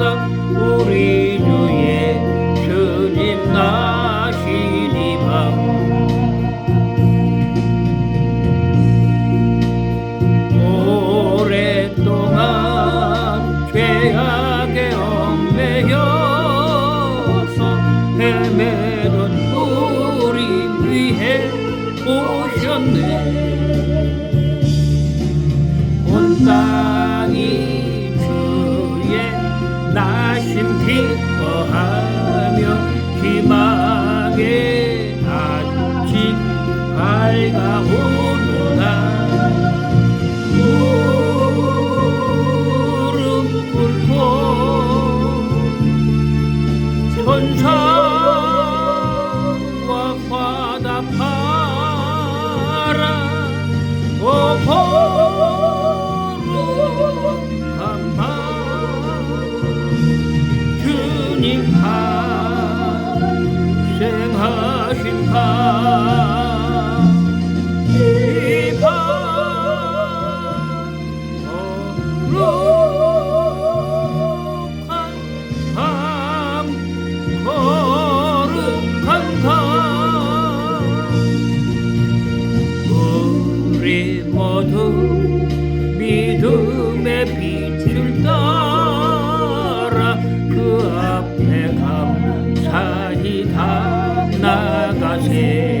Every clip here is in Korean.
London. 모두 믿음의 빛을 따라 그 앞에 감사히 다 나가세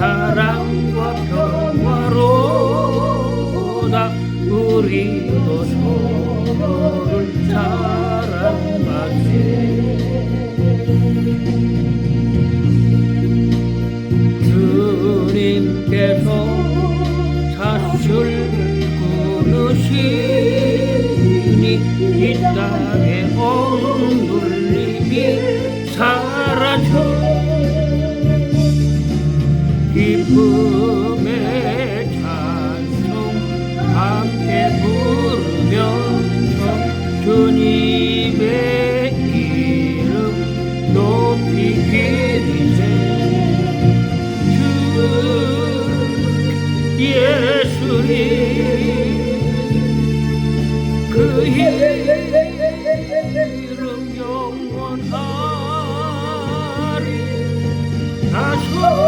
사랑과 평화로다 우리도 서 로를 사랑하세 주님께서 사슬 끊으시니 이 땅의 억눌림이 사라져. 기쁨의 찬송 주님의 이름 높이 기리세. 주 예수님 그 이름 영원하리. 다소